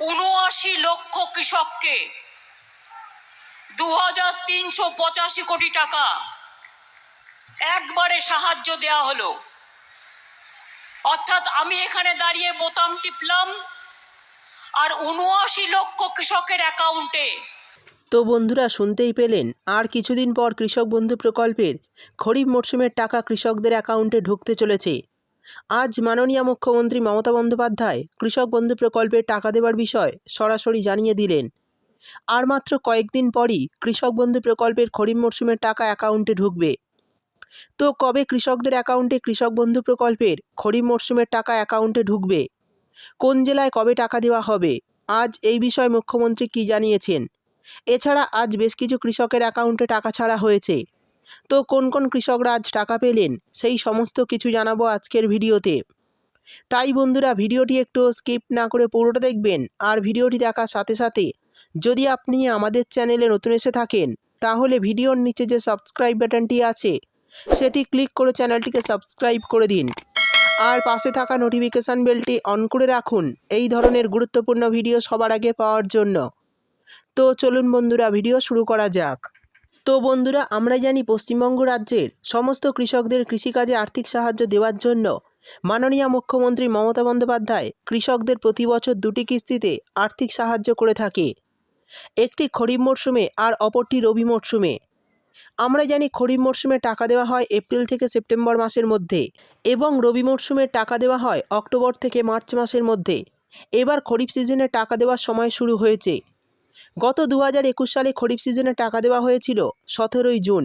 উনআশি লক্ষ কৃষককে দু হাজার তিনশো পঁচাশি কোটি টাকা একবারে সাহায্য দেওয়া হলো। অর্থাৎ আমি এখানে দাঁড়িয়ে বোতাম টিপলাম আর উনআশি লক্ষ কৃষকের অ্যাকাউন্টে তো বন্ধুরা, শুনতেই পেলেন, আর কিছুদিন পর কৃষক বন্ধু প্রকল্পের খরিফ মরশুমের টাকা কৃষকদের অ্যাকাউন্টে ঢুকতে চলেছে। আজ মাননীয় মুখ্যমন্ত্রী মমতা বন্দ্যোপাধ্যায় কৃষক বন্ধু প্রকল্পের টাকা দেওয়ার বিষয় সরাসরি জানিয়ে দিলেন। আর মাত্র কয়েকদিন পরই কৃষক বন্ধু প্রকল্পের খরিফ মরশুমের টাকা অ্যাকাউন্টে ঢুকবে। তো কবে কৃষকদের অ্যাকাউন্টে কৃষক বন্ধু প্রকল্পের খরিফ মরশুমের টাকা অ্যাকাউন্টে ঢুকবে? কোন জেলায় কবে টাকা দেওয়া হবে? আজ এই বিষয়ে মুখ্যমন্ত্রী কী জানিয়েছেন? এছাড়া আজ বেশ কিছু কৃষকের অ্যাকাউন্টে টাকা ছাড়া হয়েছে। তো কোন কোন কৃষকরা আজ টাকা পেলেন, সেই সমস্ত কিছু জানাব আজকের ভিডিওতে। তাই বন্ধুরা, ভিডিওটি একটু স্কিপ না করে পুরোটা দেখবেন আর ভিডিওটি দেখার সাথে সাথে যদি আপনি আমাদের চ্যানেলে নতুন এসে থাকেন, তাহলে ভিডিওর নিচে যে সাবস্ক্রাইব বাটনটি আছে, সেটি ক্লিক করে চ্যানেলটিকে সাবস্ক্রাইব করে দিন। আর পাশে থাকা নোটিফিকেশান বেলটি অন করে রাখুন এই ধরনের গুরুত্বপূর্ণ ভিডিও সবার আগে পাওয়ার জন্য। তো চলুন বন্ধুরা, ভিডিও শুরু করা যাক। তো বন্ধুরা, আমরা জানি পশ্চিমবঙ্গ রাজ্যের সমস্ত কৃষকদের কৃষিকাজে আর্থিক সাহায্য দেওয়ার জন্য মাননীয় মুখ্যমন্ত্রী মমতা বন্দ্যোপাধ্যায় কৃষকদের প্রতি বছর দুটি কিস্তিতে আর্থিক সাহায্য করে থাকে। একটি খরিফ মরশুমে আর অপরটি রবি মরশুমে। আমরা জানি খরিফ মরশুমে টাকা দেওয়া হয় এপ্রিল থেকে সেপ্টেম্বর মাসের মধ্যে এবং রবি মরশুমে টাকা দেওয়া হয় অক্টোবর থেকে মার্চ মাসের মধ্যে। এবার খরিফ সিজনে টাকা দেওয়ার সময় শুরু হয়েছে। গত দু হাজার একুশ সালে খরিফ সিজনে টাকা দেওয়া হয়েছিল সতেরোই জুন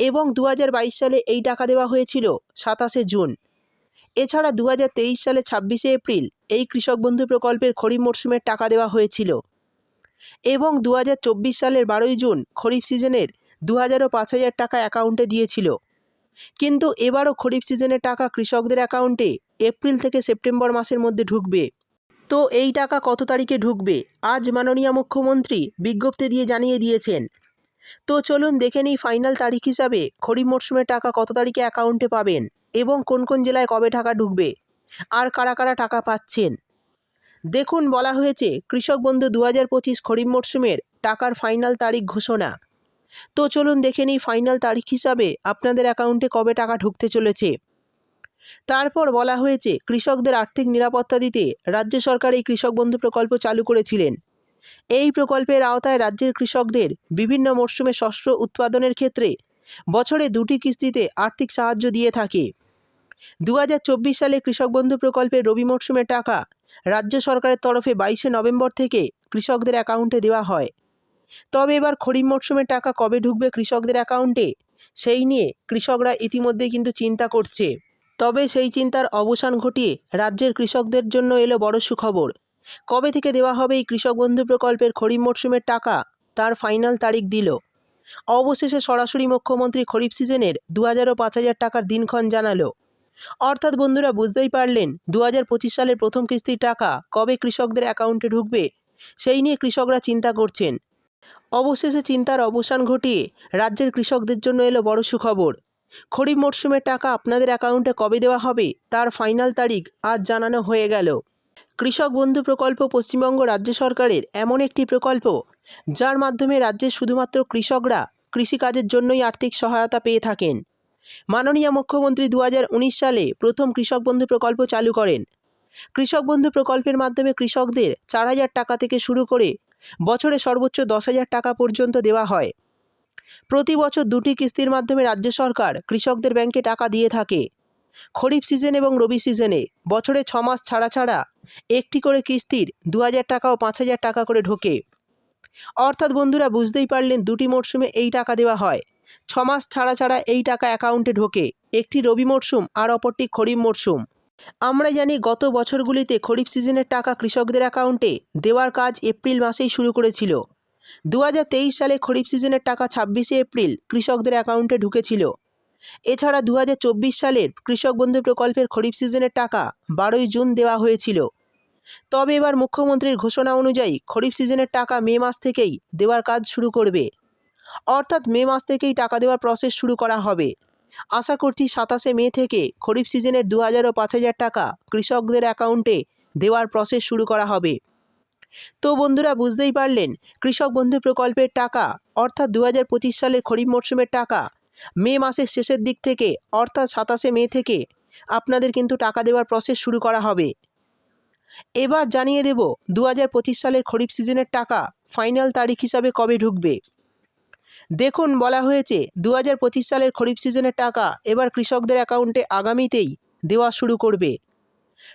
এবং দু হাজার বাইশ সালে এই টাকা দেওয়া হয়েছিল সাতাশে জুন। এছাড়া দু হাজার তেইশ সালে ছাব্বিশে এপ্রিল এই কৃষক বন্ধু প্রকল্পের খরিফ মরশুমের টাকা দেওয়া হয়েছিল এবং দু হাজার চব্বিশ সালের বারোই জুন খরিফ সিজনের দু হাজারও পাঁচ হাজার টাকা অ্যাকাউন্টে দিয়েছিল। কিন্তু এবারও খরিফ সিজনের টাকা কৃষকদের অ্যাকাউন্টে এপ্রিল থেকে সেপ্টেম্বর মাসের মধ্যে ঢুকবে। তো এই টাকা কত তারিখে ঢুকবে? আজ মাননীয় মুখ্যমন্ত্রী বিজ্ঞপ্তি দিয়ে জানিয়ে দিয়েছেন। তো চলুন দেখে নিই ফাইনাল তারিখ হিসাবে খরিফ মরশুমের টাকা কত তারিখে অ্যাকাউন্টে পাবেন এবং কোন কোন জেলায় কবে টাকা ঢুকবে? আর কারা কারা টাকা পাচ্ছেন? দেখুন বলা হয়েছে কৃষক বন্ধু দু হাজার পঁচিশ খরিফ মরশুমের টাকার ফাইনাল তারিখ ঘোষণা। তো চলুন দেখে নিই ফাইনাল তারিখ হিসাবে আপনাদের অ্যাকাউন্টে কবে টাকা ঢুকতে চলেছে। তারপর বলা হয়েছে, কৃষকদের আর্থিক নিরাপত্তা দিতে রাজ্য সরকার এই কৃষক বন্ধু প্রকল্প চালু করেছিলেন। এই প্রকল্পের আওতায় রাজ্যের কৃষকদের বিভিন্ন মরশুমে শস্য উৎপাদনের ক্ষেত্রে বছরে দুটি কিস্তিতে আর্থিক সাহায্য দিয়ে থাকে। দু হাজার চব্বিশ সালে কৃষক বন্ধু প্রকল্পের রবি মরশুমের টাকা রাজ্য সরকারের তরফে বাইশে নভেম্বর থেকে কৃষকদের অ্যাকাউন্টে দেওয়া হয়। তবে এবার খরিফ মরশুমের টাকা কবে ঢুকবে কৃষকদের অ্যাকাউন্টে, সেই নিয়ে কৃষকরা ইতিমধ্যেই কিন্তু চিন্তা করছে। তবে সেই চিন্তার অবসান ঘটিয়ে রাজ্যের কৃষকদের জন্য এলো বড় সুখবর। কবে থেকে দেওয়া হবে এই কৃষক বন্ধু প্রকল্পের খরিফ মরশুমের টাকা, তার ফাইনাল তারিখ দিল। অবশেষে সরাসরি মুখ্যমন্ত্রী খরিফ সিজনের দু হাজার ও পাঁচ হাজার টাকার দিনক্ষণ জানালো। অর্থাৎ বন্ধুরা বুঝতেই পারলেন দু হাজার পঁচিশ সালের প্রথম কিস্তির টাকা কবে কৃষকদের অ্যাকাউন্টে ঢুকবে, সেই নিয়ে কৃষকরা চিন্তা করছেন। অবশেষে চিন্তার অবসান ঘটিয়ে রাজ্যের কৃষকদের জন্য এলো বড় সুখবর। খরিফ মরশুমের টাকা আপনাদের অ্যাকাউন্টে কবে দেওয়া হবে? তার ফাইনাল তারিখ আজ জানানো হয়ে গেল। কৃষক বন্ধু প্রকল্প পশ্চিমবঙ্গ রাজ্য সরকারের এমন একটি প্রকল্প, যার মাধ্যমে রাজ্যের শুধুমাত্র কৃষকরা কৃষিকাজের জন্যই আর্থিক সহায়তা পেয়ে থাকেন। মাননীয় মুখ্যমন্ত্রী দু হাজার উনিশ সালে প্রথম কৃষক বন্ধু প্রকল্প চালু করেন। কৃষক বন্ধু প্রকল্পের মাধ্যমে কৃষকদের চার হাজার টাকা থেকে শুরু করে বছরে সর্বোচ্চ দশ হাজার টাকা পর্যন্ত দেওয়া হয়। প্রতি বছর দুটি কিস্তির মাধ্যমে রাজ্য সরকার কৃষকদের ব্যাংকে টাকা দিয়ে থাকে। খরিফ সিজন এবং রবি সিজনে বছরে ছ মাস ছাড়া ছাড়া একটি করে কিস্তির দু হাজার টাকা ও পাঁচ হাজার টাকা করে ঢোকে। অর্থাৎ বন্ধুরা, বুঝতেই পারলেন দুটি মরশুমে এই টাকা দেওয়া হয়। ছ মাস ছাড়া ছাড়া এই টাকা অ্যাকাউন্টে ঢোকে। একটি রবি মরশুম আর অপরটি খরিফ মরশুম। আমরা জানি গত বছরগুলিতে খরিফ সিজনের টাকা কৃষকদের অ্যাকাউন্টে দেওয়ার কাজ এপ্রিল মাসেই শুরু করেছিল। দু হাজার তেইশ সালে খরিফ সিজনের টাকা ছাব্বিশে এপ্রিল কৃষকদের অ্যাকাউন্টে ঢুকেছিল। এছাড়া দু হাজার চব্বিশ সালের কৃষক বন্ধু প্রকল্পের খরিফ সিজনের টাকা বারোই জুন দেওয়া হয়েছিল। তবে এবার মুখ্যমন্ত্রীর ঘোষণা অনুযায়ী খরিফ সিজনের টাকা মে মাস থেকেই দেওয়ার কাজ শুরু করবে। অর্থাৎ মে মাস থেকেই টাকা দেওয়ার প্রসেস শুরু করা হবে। আশা করছি সাতাশে মে থেকে খরিফ সিজনের দু হাজার ও পাঁচ হাজার টাকা কৃষকদের অ্যাকাউন্টে দেওয়ার প্রসেস শুরু করা হবে। তো বন্ধুরা বুঝতেই পারলেন, কৃষক বন্ধু প্রকল্পের টাকা, অর্থাৎ দু হাজার পঁচিশ সালের খরিফ মরশুমের টাকা। মে মাসের শেষের দিক থেকে, অর্থাৎ সাতাশে মে থেকে, আপনাদের কিন্তু টাকা দেওয়ার প্রসেস শুরু করা হবে। এবার জানিয়ে দেব দু হাজার পঁচিশ সালের খরিফ সিজনের টাকা ফাইনাল তারিখ হিসাবে কবে ঢুকবে। দেখুন, বলা হয়েছে দু হাজার পঁচিশ সালের খরিফ সিজনের টাকা এবার কৃষকদের অ্যাকাউন্টে আগামীতেই দেওয়া শুরু করবে।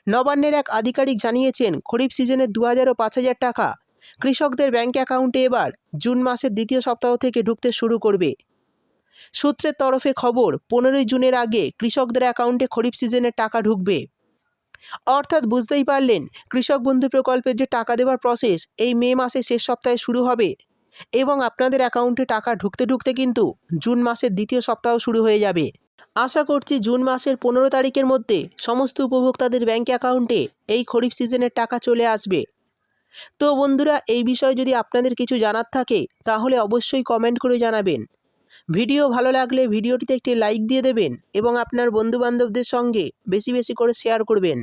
নবান্নের এক আধিকারিক জানিয়েছেন, খরিফ সিজনের দু হাজার ও পাঁচ হাজার টাকা। কৃষকদের ব্যাঙ্ক অ্যাকাউন্টে এবার জুন মাসের দ্বিতীয় সপ্তাহ থেকে ঢুকতে শুরু করবে। সূত্রের তরফে খবর, পনেরোই জুনের আগে কৃষকদের অ্যাকাউন্টে খরিফ সিজনের টাকা ঢুকবে। অর্থাৎ বুঝতেই পারলেন, কৃষক বন্ধু প্রকল্পের যে টাকা দেওয়ার প্রসেস এই মে মাসের শেষ সপ্তাহে শুরু হবে। এবং আপনাদের অ্যাকাউন্টে টাকা ঢুকতে ঢুকতে কিন্তু জুন মাসের দ্বিতীয় সপ্তাহ শুরু হয়ে যাবে। আশা করছি জুন মাসের পনেরো তারিখের মধ্যে সমস্ত উপভোক্তাদের ব্যাঙ্ক অ্যাকাউন্টে এই খরিফ সিজনের টাকা চলে আসবে। তো বন্ধুরা, এই বিষয়ে যদি আপনাদের কিছু জানার থাকে, তাহলে অবশ্যই কমেন্ট করে জানাবেন। ভিডিও ভালো লাগলে ভিডিওটিতে একটি লাইক দিয়ে দেবেন এবং আপনার বন্ধুবান্ধবদের সঙ্গে বেশি বেশি করে শেয়ার করবেন।